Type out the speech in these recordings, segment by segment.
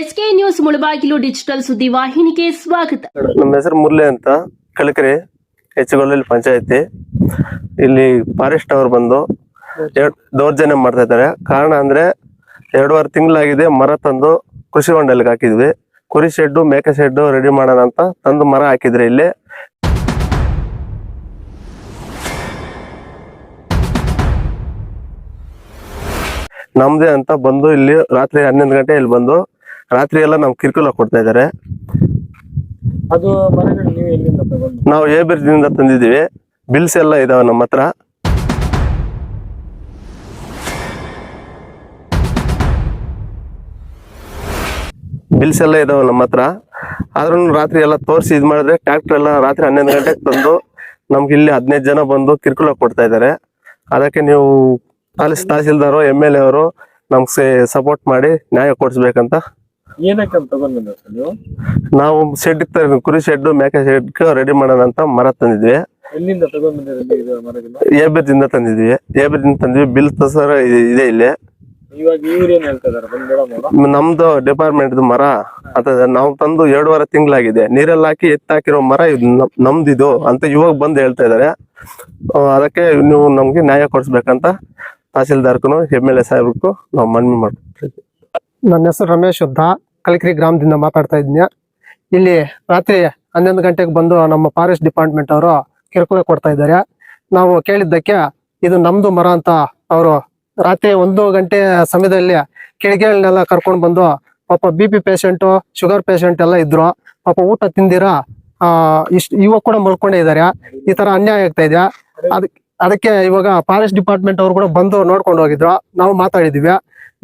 SK news Mulbagal digital ಸುದ್ದಿ ವಾಹಿನಿಗೆ ಸ್ವಾಗತ. ನಮ್ಮ ಹೆಸರು ಮುರ್ಲೆ ಅಂತ. ಕಳಕರೆ ಹೆಚ್ಚುಗೊಲ್ಲಲ್ಲಿ ಪಂಚಾಯತಿ. ಇಲ್ಲಿ ಫಾರೆಸ್ಟ್ ಅವರು ಬಂದು ದೌರ್ಜನ್ಯ ಮಾಡ್ತಾ ಇದ್ದಾರೆ. ಕಾರಣ ಅಂದ್ರೆ ಎರಡೂವರೆ ತಿಂಗಳಾಗಿದೆ ಮರ ತಂದು ಕೃಷಿ ಹೊಂಡಲಿಗೆ ಹಾಕಿದ್ವಿ. ಕುರಿ ಶೆಡ್ಡು, ಮೇಕೆ ಶೆಡ್ಡು ರೆಡಿ ಮಾಡೋಣ ಅಂತ ತಂದು ಮರ ಹಾಕಿದ್ರೆ ಇಲ್ಲಿ. ನಮ್ದೇ ಅಂತ ಬಂದು ಇಲ್ಲಿ ರಾತ್ರಿ ಹನ್ನೊಂದು ಗಂಟೆ ಇಲ್ಲಿ ಬಂದು ರಾತ್ರಿ ಎಲ್ಲ ನಮ್ಗೆ ಕಿರ್ಕುಲ ಕೊಡ್ತಾ ಇದ್ದಾರೆ. ಅದು ಮರಗಳು ನೀವು ಎಲ್ಲಿಂದ ತಗೊಂಡು? ನಾವು ಎ ತಂದಿದ್ದೀವಿ. ಬಿಲ್ಸ್ ಎಲ್ಲ ಇದಾವೆ ನಮ್ಮ ಹತ್ರ. ಬಿಲ್ಸ್ ಎಲ್ಲ ಇದಾವೆ ನಮ್ಮ ಹತ್ರ. ಆದ್ರೂ ರಾತ್ರಿ ಎಲ್ಲ ತೋರಿಸಿ ಇದು ಮಾಡಿದ್ರೆ ಟ್ರ್ಯಾಕ್ಟರ್ ಎಲ್ಲ ರಾತ್ರಿ ಹನ್ನೊಂದು ಗಂಟೆಗೆ ತಂದು ನಮ್ಗೆ ಇಲ್ಲಿ ಹದಿನೈದು ಜನ ಬಂದು ಕಿರ್ಕುಲ ಕೊಡ್ತಾ ಇದ್ದಾರೆ. ಅದಕ್ಕೆ ನೀವು ತಾಲೀಸ್ ತಹಸೀಲ್ದಾರು ಎಂ ಎಲ್ ಎ ಅವರು ನಮ್ಗೆ ಸಪೋರ್ಟ್ ಮಾಡಿ ನ್ಯಾಯ ಕೊಡಿಸ್ಬೇಕಂತ ಏನಕ್ಕೆ ಅಂತ ತಗೊಂಡ್ ಬಂದ್ರೆ ನೀವು? ನಾವು ಶೆಡ್ ಕುರಿ ಶೆಡ್ ಮೇಕೆ ಶೆಡ್ ರೆಡಿ ಮಾಡೋಣ ಅಂತ ಮರ ತಂದಿದ್ವಿ. ಎಲ್ಲಿಂದ ತಗೊಂಡ್ ಬಂದಿರೋದು ಇದು ಮರಗಳು ಏಬರ್ದಿಂದ ತಂದಿದ್ವಿ. ಏಬ್ರದಿಂದ ತಂದಿವಿ ಬಿಲ್ ಸರ್ ಇದೆ ಇಲ್ಲಿ. ಇವಾಗ ಇವ್ರು ಏನ್ ಹೇಳ್ತಾ ಇದಾರೆ? ಬಂದ್ ನೋಡೋಣ ನಮ್ದು ಡಿಪಾರ್ಟ್ಮೆಂಟ್ ಮರ. ಅಂತ ನಾವು ತಂದು ಎರಡೂವರೆ ತಿಂಗಳಾಗಿದೆ. ನೀರಲ್ಲಿ ಹಾಕಿ ಎತ್ತಾಕಿರೋ ಮರ ಇದು ನಮ್- ನಮ್ದಿದು ಅಂತ ಇವಾಗ ಬಂದು ಹೇಳ್ತಾ ಇದಾರೆ. ಅದಕ್ಕೆ ನೀವು ನಮ್ಗೆ ನ್ಯಾಯ ಕೊಡಿಸ್ಬೇಕಂತ ತಹಸೀಲ್ದಾರ್ಗೂ ಎಂ ಎಲ್ ಎ ಸಾಹೇಬ್ರಿಗೂ ನಾವು ಮನವಿ ಮಾಡ್ತೀವಿ ನನ್ನ ಹೆಸರು ರಮೇಶ್ ಅಂತ ಕಲಕರಿ ಗ್ರಾಮದಿಂದ ಮಾತಾಡ್ತಾ ಇದ್ದೀನಿ ಇಲ್ಲಿ ರಾತ್ರಿ ಹನ್ನೊಂದು ಗಂಟೆಗೆ ಬಂದು ನಮ್ಮ ಫಾರೆಸ್ಟ್ ಡಿಪಾರ್ಟ್ಮೆಂಟ್ ಅವರು ಕಿರುಕುಳ ಕೊಡ್ತಾ ಇದ್ದಾರೆ. ನಾವು ಕೇಳಿದ್ದಕ್ಕೆ ಇದು ನಮ್ದು ಮರ ಅಂತ ಅವರು ರಾತ್ರಿ ಒಂದು ಗಂಟೆ ಸಮಯದಲ್ಲಿ ಕಿಡಿಗೆಗಳನ್ನೆಲ್ಲ ಕರ್ಕೊಂಡು ಬಂದು ಪಾಪ B P patient sugar patient ಎಲ್ಲ ಇದ್ರು. ಪಾಪ ಊಟ ತಿಂದಿರ ಇಷ್ಟು ಇವಾಗ ಕೂಡ ಮಲ್ಕೊಂಡೇ ಈ ತರ ಅನ್ಯಾಯ ಆಗ್ತಾ ಇದೆ. ಅದಕ್ಕೆ ಅದಕ್ಕೆ ಇವಾಗ ಫಾರೆಸ್ಟ್ ಡಿಪಾರ್ಟ್ಮೆಂಟ್ ಅವ್ರು ಕೂಡ ಬಂದು ನೋಡ್ಕೊಂಡು ಹೋಗಿದ್ರು. ನಾವು ಮಾತಾಡಿದ್ದೀವಿ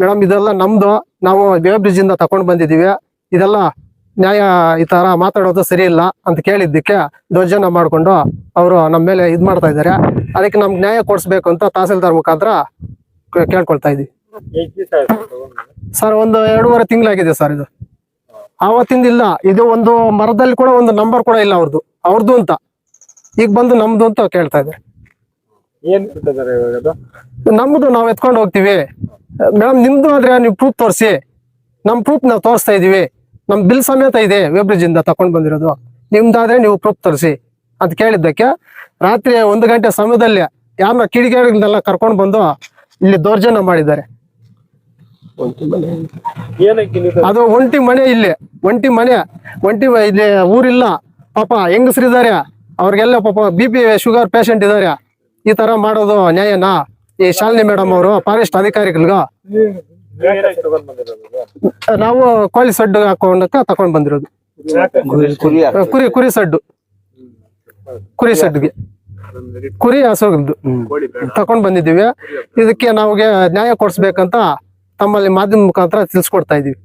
ಮೇಡಮ್, ಇದೆಲ್ಲ ನಮ್ದು. ನಾವು ಬ್ರಿಡ್ಜ್ ಇಂದ ತಕೊಂಡ್ ಬಂದಿದೀವಿ. ಇದೆಲ್ಲ ನ್ಯಾಯ ಈ ತರ ಮಾತಾಡೋದು ಸರಿ ಇಲ್ಲ ಅಂತ ಕೇಳಿದ್ದಕ್ಕೆ ಧ್ವಜನ ಮಾಡ್ಕೊಂಡು ಅವರು ನಮ್ಮ ಮೇಲೆ ಇದ್ ಮಾಡ್ತಾ ಇದ್ದಾರೆ. ಅದಕ್ಕೆ ನಮ್ಗೆ ನ್ಯಾಯ ಕೊಡಿಸ್ಬೇಕು ಅಂತ ತಹಸೀಲ್ದಾರ್ ಮುಖಾಂತರ ಕೇಳ್ಕೊಳ್ತಾ ಇದೀವಿ? ಸರ್, ಒಂದು ಎರಡೂವರೆ ತಿಂಗಳಾಗಿದೆ ಸರ್ ಇದು. ಆವತ್ತಿಂದ ಇಲ್ಲ. ಇದು ಒಂದು ಮರದಲ್ಲಿ ಕೂಡ ಒಂದು ನಂಬರ್ ಕೂಡ ಇಲ್ಲ ಅವ್ರದ್ದು ಅವ್ರದ್ದು ಅಂತ. ಈಗ ಬಂದು ನಮ್ದು ಅಂತ ಕೇಳ್ತಾ ಇದ್ದಾರೆ. ಏನ್ ಕೊಟ್ಟಿದ್ದಾರೆ ಇವಾಗ ಅದು? ನಮ್ದು ನಾವ್ ಎತ್ಕೊಂಡು ಹೋಗ್ತೀವಿ. ಮೇಡಮ್ ನಿಮ್ದು ಆದ್ರೆ ನೀವು ಪ್ರೂಫ್ ತೋರಿಸಿ. ನಮ್ ಪ್ರೂಫ್ ನಾವು ತೋರಿಸ್ತಾ ಇದೀವಿ. ನಮ್ ಬಿಲ್ ಸಮೇತ ಇದೆ ವೆಬ್ರಿಜ್ ಇಂದ ತಕೊಂಡ್ ಬಂದಿರೋದು. ನಿಮ್ದಾದ್ರೆ ನೀವು ಪ್ರೂಫ್ ತೋರಿಸಿ ಅಂತ ಕೇಳಿದ್ದಕ್ಕೆ ರಾತ್ರಿ ಒಂದು ಗಂಟೆ ಸಮಯದಲ್ಲಿ ಯಾರನ್ನ ಕಿಡಿಗೇಡಿಗಳನ್ನೆಲ್ಲ ಕರ್ಕೊಂಡು ಬಂದು ಇಲ್ಲಿ ದೌರ್ಜನ್ಯ ಮಾಡಿದ್ದಾರೆ. ಏನಕ್ಕೆ ಅದು ಒಂಟಿ ಮನೆ ಇಲ್ಲಿ. ಒಂಟಿ ಮನೆ. ಒಂಟಿ ಮ- ಇಲ್ಲಿ ಊರಿಲ್ಲ. ಪಾಪ ಹೆಂಗಸ್ರಿದ್ದಾರೆ ಅವ್ರಿಗೆಲ್ಲ ಪಾಪ ಬಿ ಪಿ ಶುಗರ್ ಪೇಷಂಟ್ ಇದಾರೆ ಈ ತರ ಮಾಡೋದು ನ್ಯಾಯನಾ? ಈ ಶಾಲಿನಿ ಮೇಡಮ್ ಅವರು ಫಾರೆಸ್ಟ್ ಅಧಿಕಾರಿಗಳಿಗೂ? ನೀವ್ ಕೋಳಿ ಸಡ್ಡು ಹಾಕೊಂಡಕ್ಕ ತಕೊಂಡ್ ಬಂದಿರೋದು. ಕುರಿ ಕುರಿ ಸಡ್ಡು. ಕುರಿ ಸಡ್ಡುಗೆ. ಕುರಿ ಹಸುಗಿದ್ದು ತಕೊಂಡ್ ಬಂದಿದ್ದೀವಿ. ಇದಕ್ಕೆ ನಮಗೆ ನ್ಯಾಯ ಕೊಡ್ಸ್ಬೇಕಂತ ತಮ್ಮಲ್ಲಿ ಮಾಧ್ಯಮ ಮುಖಾಂತರ ತಿಳಿಸ್ಕೊಡ್ತಾ ಇದೀವಿ.